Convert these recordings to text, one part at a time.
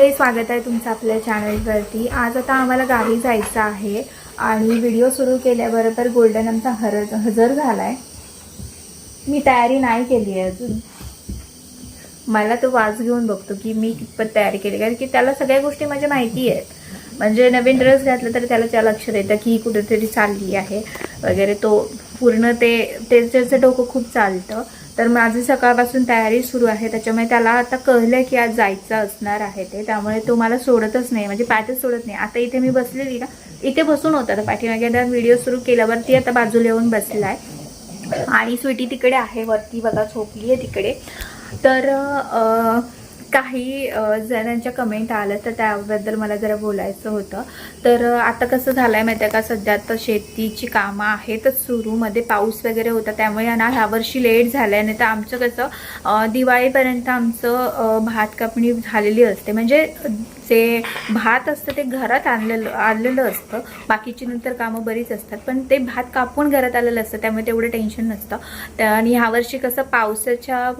मंडळी स्वागत आहे तुमचं आपल्या चॅनलवरती आज आता आम्हाला गावी जायचं आहे आणि व्हिडिओ सुरू केल्याबरोबर गोल्डन आमचा हर हजर झाला आहे मी तयारी नाही केली आहे अजून. मला तो वाज घेऊन बघतो की मी कितपत तयारी केली कारण की त्याला सगळ्या गोष्टी माझ्या माहिती आहेत. म्हणजे नवीन ड्रेस घातला तर त्याला त्या लक्षात येतं की ही कुठेतरी चालली आहे. वगैरे तो पूर्ण ते ते त्याचं डोकं खूप चालतं. तर माझी सकाळपासून तयारी सुरू आहे. त्याच्यामुळे त्याला आता कळलं की आज जायचं असणार आहे ते. त्यामुळे तो मला सोडतच नाही. म्हणजे पाठच सोडत नाही. आता इथे मी बसलेली ना इथे बसून होता. तर पाठीमागे व्हिडिओ सुरू केल्यावरती आता बाजूला येऊन बसला आहे आणि स्वीटी तिकडे आहे. वरती बघा झोपली आहे तिकडे. तर काही जणांच्या कमेंट आल्या तर त्याबद्दल मला जरा बोलायचं होतं. तर आता कसं झालं आहे माहिती आहे का? सध्या तर शेतीची कामं आहेतच सुरूमध्ये पाऊस वगैरे होता त्यामुळे यांना ह्यावर्षी लेट झालं आहे नाही तर आमचं कसं दिवाळीपर्यंत आमचं भात कापणी झालेली असते. म्हणजे जे भात असतं ते घरात आणलेलं आलेलं असतं. बाकीची नंतर कामं बरीच असतात. पण ते भात कापून घरात आलेलं असतं त्यामुळे तेवढं टेन्शन नसतं. त्या- आणि ह्यावर्षी कसं पावसाच्या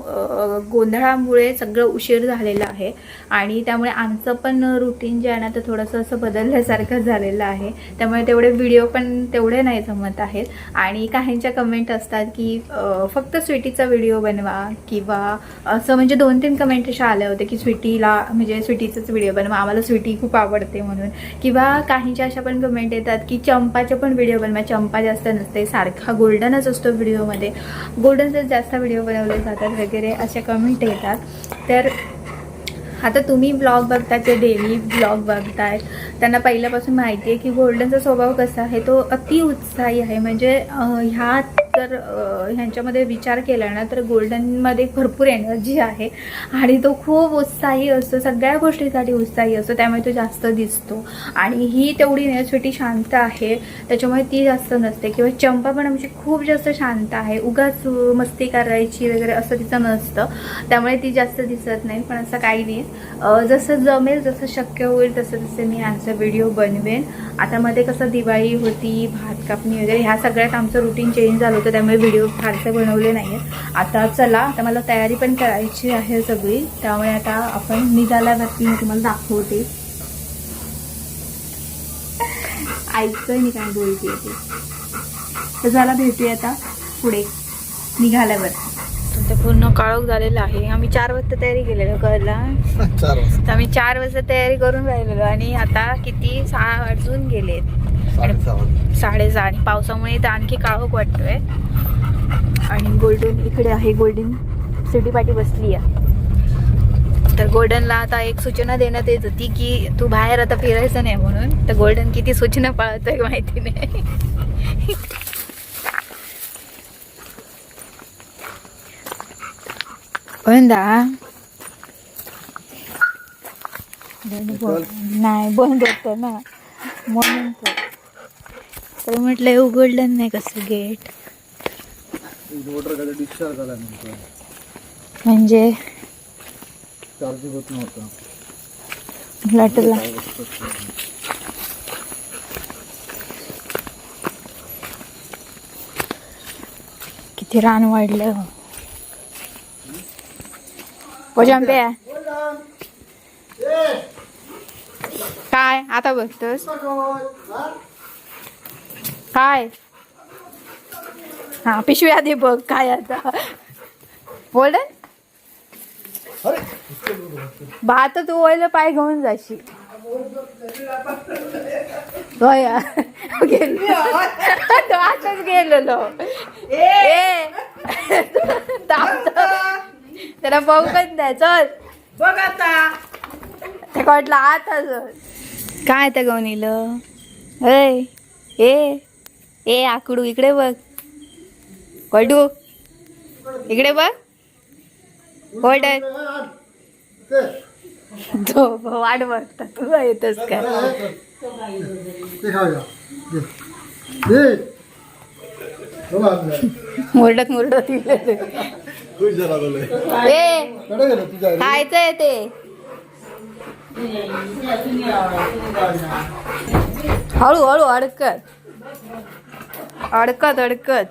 गोंधळामुळे सगळं उशीर झालेलं आहे. आणि त्यामुळे आमचं पण रुटीन जे आहे ना ते थोडंसं असं बदलल्यासारखं झालेलं आहे. त्यामुळे तेवढे व्हिडिओ पण तेवढे नाही जमत आहेत. आणि काहींच्या कमेंट असतात की फक्त स्वीटीचा व्हिडिओ बनवा किंवा असं म्हणजे दोन तीन कमेंट अशा आल्या होत्या की स्वीटीला म्हणजे स्वीटीचाच व्हिडिओ बनवा. आम्हाला स्वीटी खूप आवडते म्हणून. किंवा काहींच्या अशा पण कमेंट येतात की चंपाचे पण व्हिडिओ बनवा. म्हणजे चंपा जास्त नसते सारखा गोल्डनच असतो व्हिडिओमध्ये गोल्डनचेच जास्त व्हिडिओ बनवले जातात वगैरे अशा कमेंट येतात. तर आता तुम्ही ब्लॉग बघता ते डेली ब्लॉग बघतायत त्यांना पहिल्यापासून माहिती आहे की गोल्डनचा स्वभाव कसा आहे तो अति उत्साही आहे. म्हणजे ह्या तर ह्यांच्यामध्ये विचार केला ना तर गोल्डनमध्ये भरपूर एनर्जी आहे. आणि तो खूप उत्साही असतो. सगळ्या गोष्टीसाठी उत्साही असतो. त्यामुळे तो जास्त दिसतो. आणि ही तेवढी नेसविटी शांत आहे. त्याच्यामुळे ती जास्त नसते. किंवा चंपा पण आमची खूप जास्त शांत आहे. उगाच मस्ती करायची वगैरे असं तिचं नसतं. त्यामुळे ती जास्त दिसत नाही. पण असं काही नाही. जसं जमेल जसं शक्य होईल तसं तसं मी आजचा व्हिडिओ बनवेन. आता मध्ये कसं दिवाळी होती भात कापणी वगैरे ह्या सगळ्यात आमचं रुटीन चेंज झालं होतं त्यामुळे व्हिडिओ फारसे बनवले नाही आहेत आता चला आता मला तयारी पण करायची आहे सगळी. त्यामुळे आता आपण निघाल्यावरती मी तुम्हाला दाखवते. ऐकतोय मी काय बोलते ते. तर चला भेटूया आता पुढे निघाल्यावर ते पूर्ण काळोख झालेलं आहे. आम्ही चार वाजता तयारी केलेलो कळला. तर आम्ही चार वाजता तयारी करून राहिलेलो आणि आता किती सहा वाजून गेलेत. साडेसहा. आणि पावसामुळे तर आणखी काळोख वाटतोय. आणि गोल्डन इकडे आहे गोल्डन सिटी पाठी बसली आहे तर गोल्डनला आता एक सूचना देण्यात येत होती की तू बाहेर आता फिरायचं नाही म्हणून तर गोल्डन किती सूचना पाळतोय माहिती नाही. पण दा. नाही बंद होतं ना. म्हणून तर. म्हटलं उघडलं नाही कसं गेट इन्व्हर्टर डिस्चार्ज झाला नंतर म्हणजे? चार्जिंग होत नव्हतं. लटला. किती रान वाढलं पोजांपे काय? आता बघतोस. काय? हा पिशवी आधी बघ काय आता. बोल भात तू ओळलं पाय घेऊन जाशील. गेलो. तो आताच गेलेलो. ए. त्याला बघू पण द्या चल. बघ आता. ते कटला आता काय त्या गवनीलं? ए ए. ए आकडू इकडे बघ. कटू इकडे बघ. गोल्डन तो वाट बघता तुला येतच काय ते खाऊया घे. मुरडत मुरडत खायचंय ते. हळू हळू अडकत अडकत अडकत.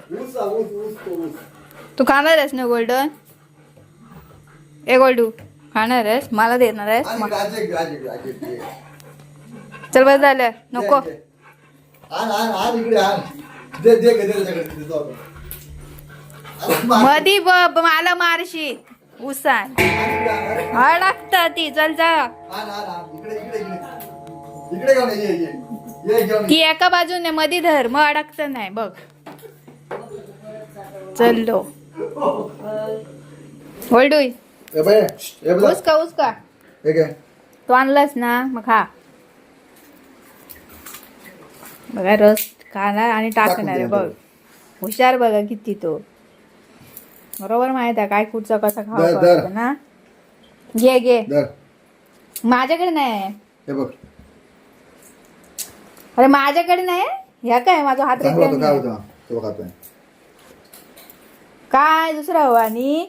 तो खाणार आहेस ना गोल्डन ए गोल्डू खाणार आहेस? मला देणार आहेस. चल बस झालं. नको. मधी ब- ब- मला मारशील. उसान. अडकत ती. चल जा. ती ये. एका बाजूने मधी धर मग अडकत नाही बघ. चललो उचका हे घे. तू आणलास ना मग खा. बघा रस खाणार आणि टाकणार आहे बघ. हुशार बघा किती तो. बरोबर माहीत आहे काय कुठचा कसा खावा. असतं ना? घे घे. माझ्याकडे नाही हे बघ. अरे माझ्याकडे नाही ह्या काय माझा हात चांगला होतो काय होतं? तो खातोय काय दुसरा हवा आणि?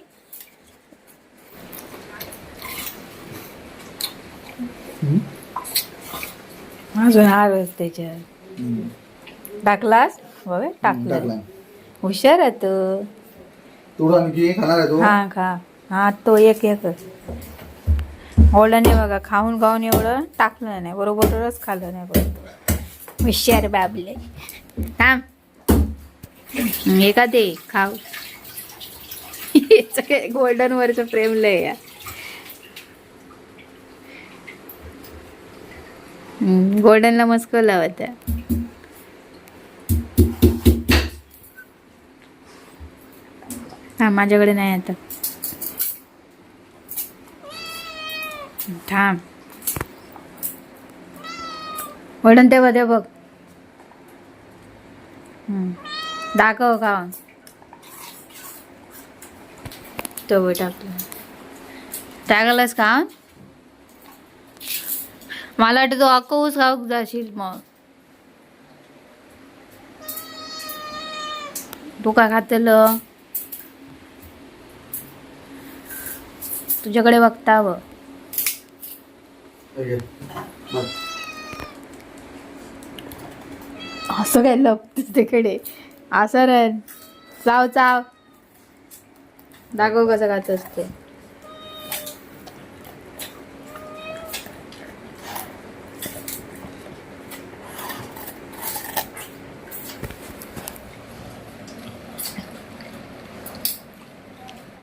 अजून हा रस त्याच्यात. टाकलास? होय टाकला. हुशार आहे तो. तू आणखी खाणार आहे तू. हा खा. हा तो एक एकच ओढलं बघा खाऊन खाऊन एवढं टाकलं नाही बरोबरच खाल्लं नाही बघ. हुशार बाबले. थांब. हे का ते खाऊ. याचं काय गोल्डन वरचं प्रेम लय या गोल्डनला मस्क लावत हा माझ्याकडे नाही आता. थांब. वडून ते दे बघ. दाखव का? तो टाकतो. टाकलं टाकलंस का? मला वाटतं तो अक्कूच खाऊक जाशील मग. तू का खातल? तुझ्याकडे बघतावं बघ. असं काय लपत तिकडे असं रे चाव चाव दाखव कसं खात असते.